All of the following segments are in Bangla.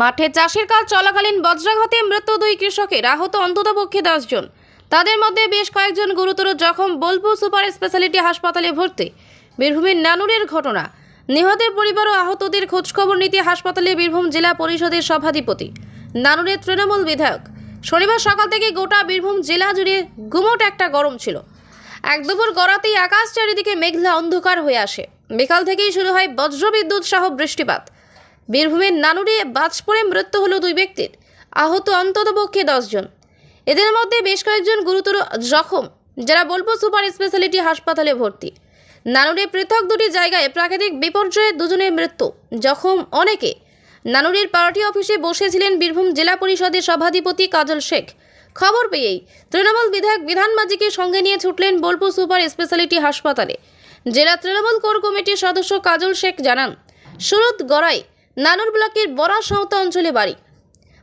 মাঠে চাষের কাজ চলাকালীন বজ্রাঘাতে মৃত্যু দুই কৃষকের আহত অন্ততপক্ষে দশজন। তাদের মধ্যে বেশ কয়েকজন গুরুতর জখম বোলপুর সুপার স্পেশালিটি হাসপাতালে ভর্তি। বীরভূমের নানুরের ঘটনা। নিহতের পরিবার ও আহতদের খোঁজখবর নিতে হাসপাতালে বীরভূম জেলা পরিষদের সভাধিপতি। নানুরের তৃণমূল বিধায়ক। শনিবার সকাল থেকে গোটা বীরভূম জেলা জুড়ে গুমোট একটা গরম ছিল। এক দুপুর গড়াতেই আকাশ চারিদিকে মেঘলা অন্ধকার হয়ে আসে। বিকাল থেকেই শুরু হয় বজ্রবিদ্যুৎ সহ বৃষ্টিপাত। বীরভূমের নানুরে বাজ পড়ে মৃত্যু হলো দুই ব্যক্তির। আহত অন্ততপক্ষে দশজন। এদের মধ্যে বেশ কয়েকজন গুরুতর জখম, যারা বোলপুর সুপার স্পেশালিটি হাসপাতালে ভর্তি। নানুরে পৃথক দুটি জায়গায় প্রাকৃতিক বিপর্যয়ে দুজনের মৃত্যু। জখম অনেকে। নানুরের পার্টি অফিসে বসেছিলেন বীরভূম জেলা পরিষদের সভাধিপতি কাজল শেখ। খবর পেয়েই তৃণমূল বিধায়ক বিধান মাঝিকে সঙ্গে নিয়ে ছুটলেন বোলপুর সুপার স্পেশালিটি হাসপাতালে। জেলা তৃণমূল কোর কমিটির সদস্য কাজল শেখ জানান, সুরত গড়াই নানুর ব্লকের বড়া সাঁওতা অঞ্চলে বাড়ি।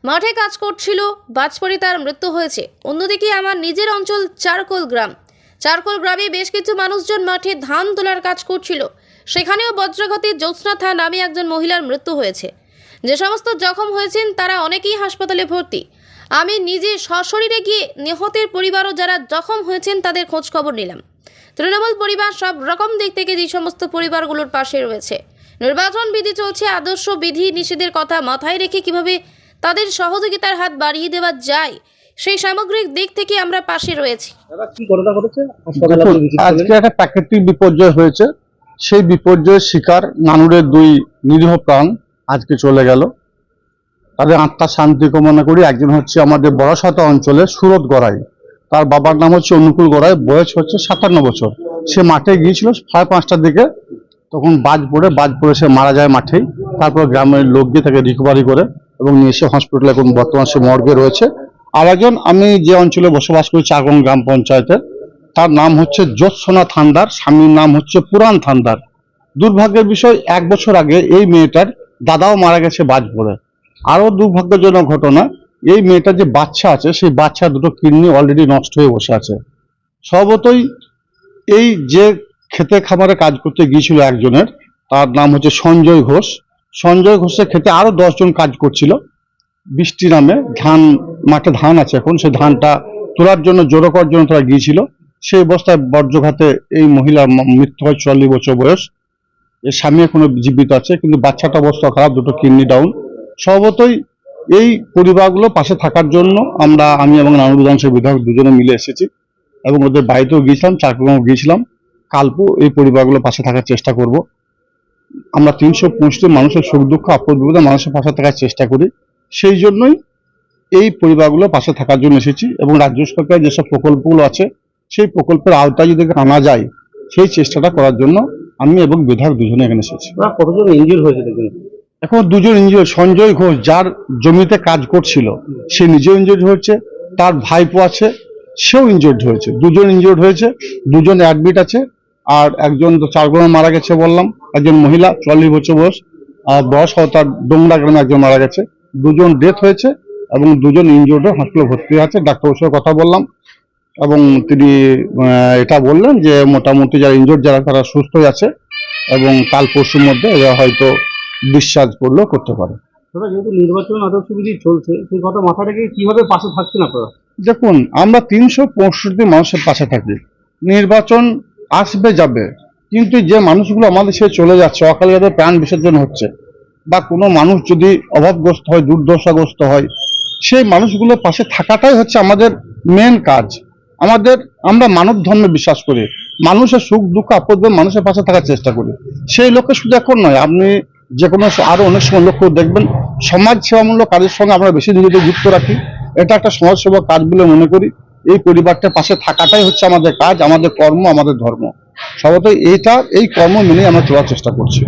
মাঠে কাজ করছিল বাজ পড়ে তার মৃত্যু হয়েছে। অন্যদিকে আমার নিজের অঞ্চল চারকোল গ্রাম। চারকোল গ্রামে বেশ কিছু মানুষজন মাঠে ধান তোলার কাজ করছিল। সেখানেও বজ্রঘাতে জ্যোৎস্না থা নামে একজন মহিলার মৃত্যু হয়েছে। যে সমস্ত জখম হয়েছেন, তারা অনেকেই হাসপাতালে ভর্তি। আমি নিজে সশরীরে গিয়ে নিহতের পরিবারও যারা জখম হয়েছেন, তাদের খোঁজ খবর নিলাম। তৃণমূল পরিবার সব রকম দিক থেকে যে সমস্ত পরিবারগুলোর পাশে রয়েছে। নির্বাচন বিধি চলছে আদর্শ বিধি নিষেধের কথা মাথায় রেখে কীভাবে তাদের সহযোগিতার হাত বাড়িয়ে দেওয়া যায় সেই সামগ্রিক দিক থেকে আমরা পাশে রয়েছি। আজকে একটা প্রাকৃতিক বিপর্যয় হয়েছে। সেই বিপর্যয়ের শিকার নানুরের দুই নিরীহ প্রাণ আজকে চলে গেল। তাদের আত্মার শান্তি কামনা করি। একজন হচ্ছে আমাদের বড়সাতা অঞ্চলে সুরত গড়াই। তার বাবার নাম হচ্ছে অনুকূল গড়াই। বয়স হচ্ছে সাতান্ন বছর। সে মাঠে গিয়েছিল সাড়ে পাঁচটার দিকে। তখন বাজ পড়ে বাজ পড়ে সে মারা যায় মাঠেই তারপর গ্রামের লোক গিয়ে তাকে রিকভারি করে এবং নিয়ে এসে হসপিটালে এখন বর্তমান সে মর্গে রয়েছে। আর একজন, আমি যে অঞ্চলে বসবাস করি চাগং গ্রাম পঞ্চায়েতে, তার নাম হচ্ছে জ্যোৎসনা থান্দার স্বামীর নাম হচ্ছে পুরাণ থান্দার দুর্ভাগ্যের বিষয়, এক বছর আগে এই মেয়েটার দাদাও মারা গেছে বাজ পড়ে। আরও দুর্ভাগ্যজনক ঘটনা, এই মেয়েটার যে বাচ্চা আছে, সেই বাচ্চা দুটো কিডনি অলরেডি নষ্ট হয়ে বসে আছে। স্বভাবতই এই যে খেতে খামারে কাজ করতে গিয়েছিল একজনের, তার নাম হচ্ছে সঞ্জয় ঘোষ। সঞ্জয় ঘোষের খেতে আরও দশজন কাজ করছিল। বৃষ্টি নামে ধান, মাঠে ধান আছে এখন, সেই ধানটা তোলার জন্য, জোরো করার জন্য তারা গিয়েছিল। সেই অবস্থায় বজ্রঘাতে এই মহিলার মৃত্যু হয় চল্লিশ বছর বয়স। এর স্বামী এখনও জীবিত আছে, কিন্তু বাচ্চাটা অবস্থা খারাপ, দুটো কিডনি ডাউন। স্বভাবতই এই পরিবারগুলো পাশে থাকার জন্য আমরা, আমি এবং নানু বিধানসভা বিধায়ক দুজনে মিলে এসেছি এবং ওদের বাড়িতেও গিয়েছিলাম, চাকরিও গিয়েছিলাম। কালপু এই পরিবারগুলো পাশে থাকার চেষ্টা করব। আমরা তিনশো পঁয়ষট্টি মানুষের সুখ দুঃখ আপদ বিপদে মানুষের পাশে থাকার চেষ্টা করি। সেই জন্যই এই পরিবারগুলো পাশে থাকার জন্য এসেছি এবং রাজ্য সরকারের যেসব প্রকল্পগুলো আছে সেই প্রকল্পের আওতায় যদি আনা যায় সেই চেষ্টাটা করার জন্য আমি এবং বিধায়ক দুজনে এখানে এসেছি। কতজন ইনজিওর হয়েছে দেখুন? এখন দুজন ইঞ্জুরি সঞ্জয় ঘোষ যার জমিতে কাজ করছিল সে নিজেও ইনজুর্ড হয়েছে তার ভাইপো আছে সেও ইনজুর্ড হয়েছে দুজন ইনজুর্ড হয়েছে দুজন অ্যাডমিট আছে আর একজন তো চারজন মারা গেছে বললাম একজন মহিলা চল্লিশ বছর বয়স আর বয়স হয় তার ডোংরা গ্রামে একজন মারা গেছে। দুজন ডেথ হয়েছে এবং দুজন ইনজুর্ড হসপিটালে ভর্তি আছে ডাক্তারের সঙ্গে কথা বললাম এবং তিনি এটা বললেন যে মোটামুটি যারা ইনজুর্ড যারা তারা সুস্থ আছে এবং কাল পরশুর মধ্যে এরা হয়তো ডিসচার্জ করলেও করতে পারে। দাদা যেহেতু নির্বাচন আদর্শ বিধি চলছে সেই কথা মাথা রেখে কীভাবে পাশে থাকছেন আপনারা? দেখুন আমরা তিনশো পঁয়ষট্টি মানুষের পাশে থাকি। নির্বাচন আসবে, যাবে। কিন্তু যে মানুষগুলো আমাদের সে চলে যাচ্ছে অকালে যাদের প্রাণ বিসর্জন হচ্ছে, বা কোনো মানুষ যদি অভাবগ্রস্ত হয়, দুর্দশাগ্রস্ত হয়, সেই মানুষগুলোর পাশে থাকাটাই হচ্ছে আমাদের মেন কাজ। আমাদের, আমরা মানব ধর্মে বিশ্বাস করি। মানুষের সুখ, দুঃখ, আপদে মানুষের পাশে থাকার চেষ্টা করি। সেই লক্ষ্যে শুধু এখন নয়, আপনি যে কোনো আরও অনেক সময় লক্ষ্য দেখবেন সমাজ সেবামূলক কাজের সঙ্গে আমরা বেশি নিজেদের যুক্ত রাখি। এটা একটা সমাজসেবা কাজ বলে মনে করি। এই পরিবারটার পাশে থাকাটাই হচ্ছে আমাদের কাজ, আমাদের কর্ম, আমাদের ধর্ম। সবত এইটা, এই কর্ম মেনে আমরা চলার চেষ্টা করছি।